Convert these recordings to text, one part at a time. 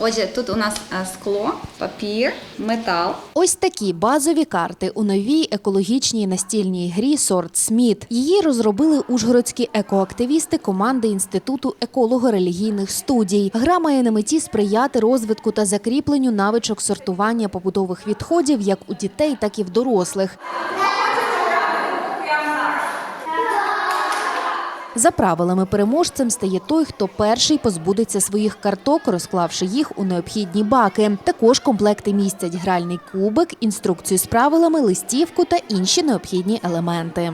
Отже, тут у нас е, скло, папір, метал. Ось такі базові карти у новій екологічній настільній грі Сорт Сміт. Її розробили ужгородські екоактивісти команди Інституту еколого-релігійних студій. Гра має на меті сприяти розвитку та закріпленню навичок сортування побутових відходів як у дітей, так і в дорослих. За правилами переможцем стає той, хто перший позбудеться своїх карток, розклавши їх у необхідні баки. Також комплекти містять гральний кубик, інструкцію з правилами, листівку та інші необхідні елементи.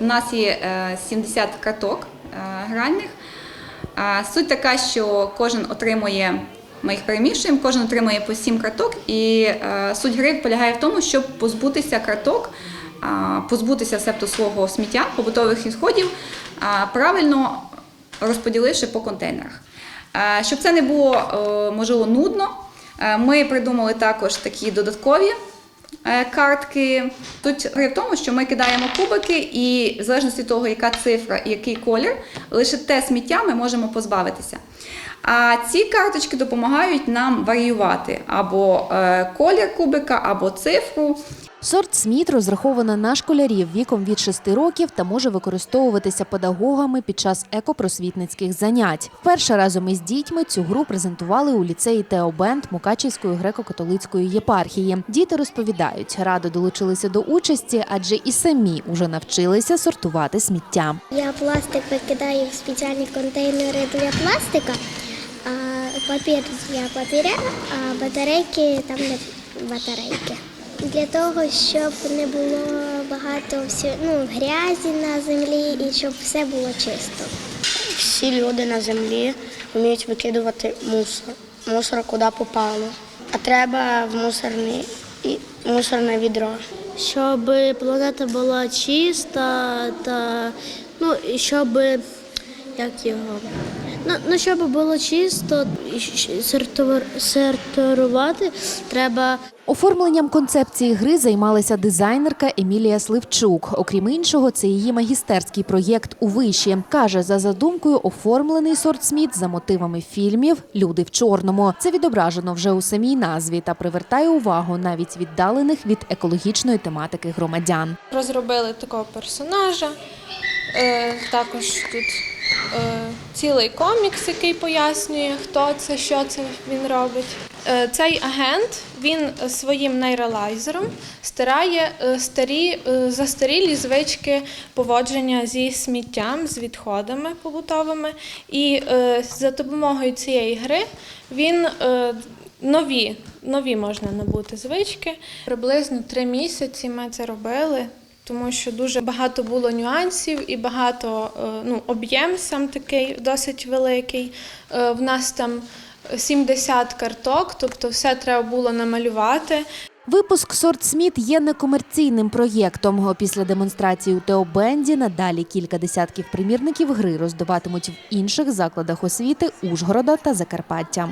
У нас є е, 70 карток е, гральних. Суть така, що кожен отримує, ми їх перемішуємо, кожен отримує по 7 карток, і е, суть гри полягає в тому, щоб позбутися карток, позбутися себто свого сміття, побутових відходів, правильно розподіливши по контейнерах. Щоб це не було е, можливо нудно, е, ми придумали також такі додаткові е, картки. Тут гри в тому, що ми кидаємо кубики, і в залежності від того, яка цифра і який колір, лише те сміття ми можемо позбавитися. А ці карточки допомагають нам варіювати або колір кубика, або цифру. Сорт Сміт розрахована на школярів віком від 6 років та може використовуватися педагогами під час екопросвітницьких занять. Вперше разом із дітьми цю гру презентували у ліцеї Тео Бенд Мукачівської греко-католицької єпархії. Діти розповідають, радо долучилися до участі, адже і самі уже навчилися сортувати сміття. Я пластик викидаю в спеціальні контейнери для пластика, а папір для папіря, а батарейки там де батарейки. Для того, щоб не було багато всі, ну, грязі на землі і щоб все було чисто. Всі люди на землі вміють викидувати мусор. Мусор куди попало. А треба в мусорний, і- мусорне відро. щоб планета була чиста та ну і щоб як його. Ну, ну щоб було чисто сортувати, треба Оформленням концепції гри займалася дизайнерка Емілія Сливчук. Окрім іншого, це її магістерський проєкт у виші. Каже, за задумкою оформлений сорт Сміт за мотивами фільмів Люди в чорному. Це відображено вже у самій назві та привертає увагу навіть віддалених від екологічної тематики громадян. розробили такого персонажа. Е, також тут цілий комікс, який пояснює, хто це, що це він робить. Е, цей агент він е, своїм нейролайзером стирає е, старі, е, застарілі звички поводження зі сміттям, з відходами побутовими. І е, за допомогою цієї гри він е, нові, нові можна набути звички. Приблизно три місяці ми це робили. Тому що дуже багато було нюансів і багато е, ну, об'єм сам такий досить великий. Е, В нас там 70 карток, тобто все треба було намалювати. Випуск сорт Сміт є некомерційним проєктом. Опісля демонстрації у Теобенді надалі кілька десятків примірників гри роздаватимуть в інших закладах освіти Ужгорода та Закарпаття.